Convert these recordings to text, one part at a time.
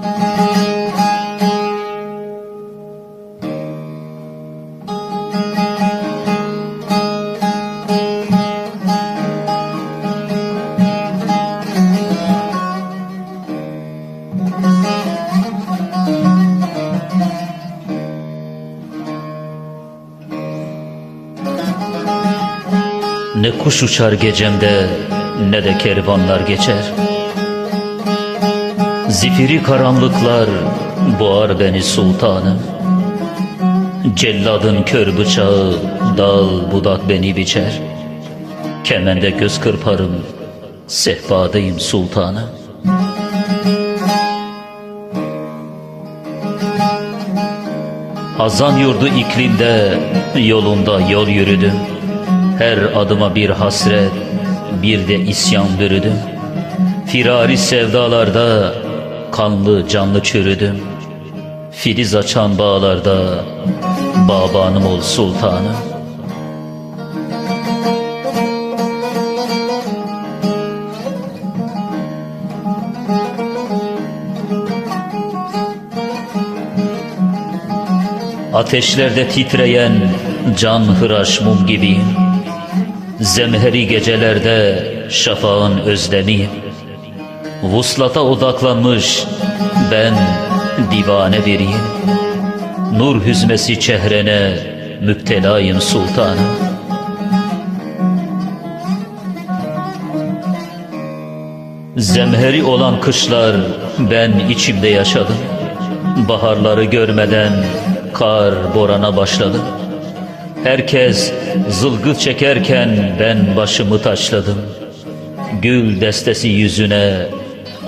Ne kuş uçar gecemde ne de kervanlar geçer Zifiri karanlıklar boğar beni sultanım. Celladın kör bıçağı dal budak beni biçer. Kemende göz kırparım sehpadayım sultanım. Hazan yurdu iklimde yolunda yol yürüdüm. Her adıma bir hasret bir de isyan bürüdüm. Firari sevdalarda kanlı canlı çürüdüm. Filiz açan bağlarda babanım ol sultanım. Ateşlerde titreyen can hıraş mum gibiyim. Zemheri gecelerde şafağın özlemiyim Vuslata odaklanmış ben divane biriyim Nur hüzmesi çehrene müptelayım sultanım. Zemheri olan kışlar ben içimde yaşadım. Baharları görmeden kar borana başladı Herkes zılgıt çekerken ben başımı taşladım. Gül destesi yüzüne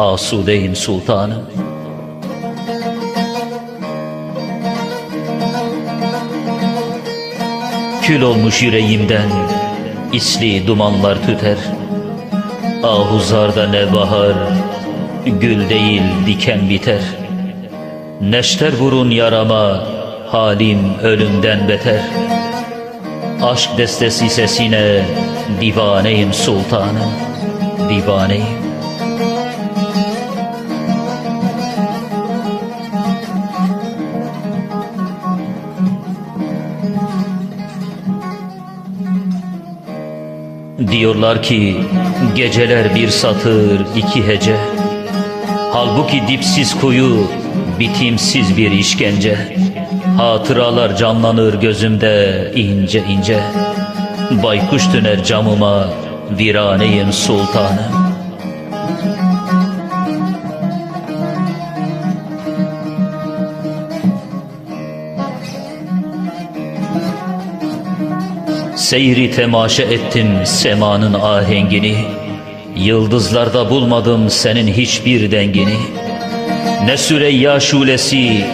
asudeyim sultanım Kül olmuş yüreğimden isli dumanlar tüter. Ahuzarda ne bahar gül değil diken biter. Neşter vurun yarama halim ölümden beter. Aşk destesi sesine divaneyim sultanım divaneyim Diyorlar ki geceler bir satır iki hece. Halbuki dipsiz kuyu bitimsiz bir işkence. Hatıralar canlanır gözümde ince ince. Baykuş döner camıma viraneyim sultanım Seyri temaşa ettim semanın ahengini. Yıldızlarda bulmadım senin hiçbir dengini. Ne Süreyya şulesi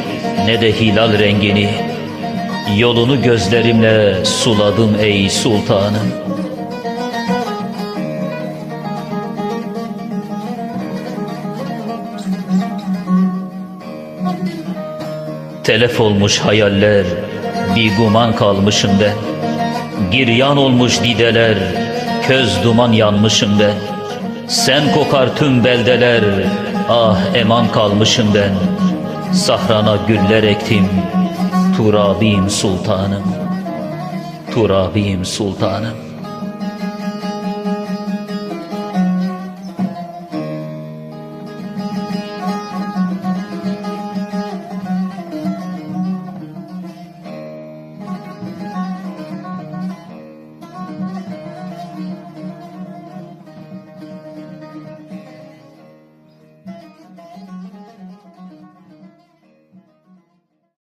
ne de hilal rengini. Yolunu gözlerimle suladım ey sultanım. Telef olmuş hayaller bir guman kalmışım ben Giryan olmuş dideler köz duman yanmışım ben. Sen kokar tüm beldeler ah eman kalmışım ben. Sahrana güller ektim Turabiyim sultanım. Turabiyim sultanım